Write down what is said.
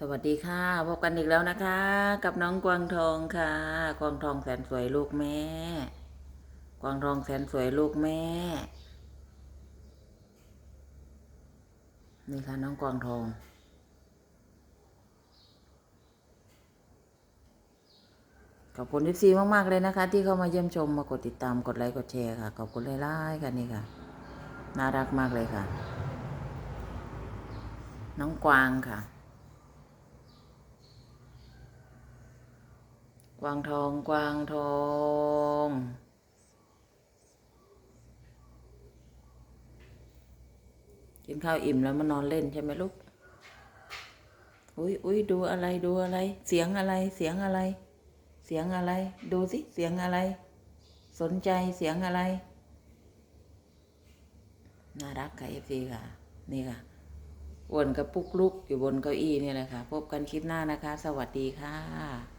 สวัสดีค่ะพบกันอีกแล้วนะคะ กับน้องกวางทองค่ะ กวางทองแสนสวยลูกแม่ กวางทองแสนสวยลูกแม่ นี่ค่ะน้องกวางทอง ขอบคุณทิซีมากๆเลยนะคะ ที่เข้ามาเยี่ยมชมมากดติดตามกดไลค์กดแชร์ค่ะขอบคุณหลายๆค่ะนี่ค่ะ น่ารักมากเลยค่ะ น้องกวางค่ะ กวางทองกวางทอง กินข้าวอิ่มแล้วมานอนเล่นใช่ไหมลูก อุ้ยอุ้ยดูอะไรดูอะไร เสียงอะไรเสียงอะไร เสียงอะไร ดูสิเสียงอะไร สนใจเสียงอะไร น่ารักค่ะเอฟซีค่ะ นี่ค่ะวนกับปุกลุกอยู่บนเก้าอี้นี่แหละค่ะ พบกันคลิปหน้านะคะ สวัสดีค่ะ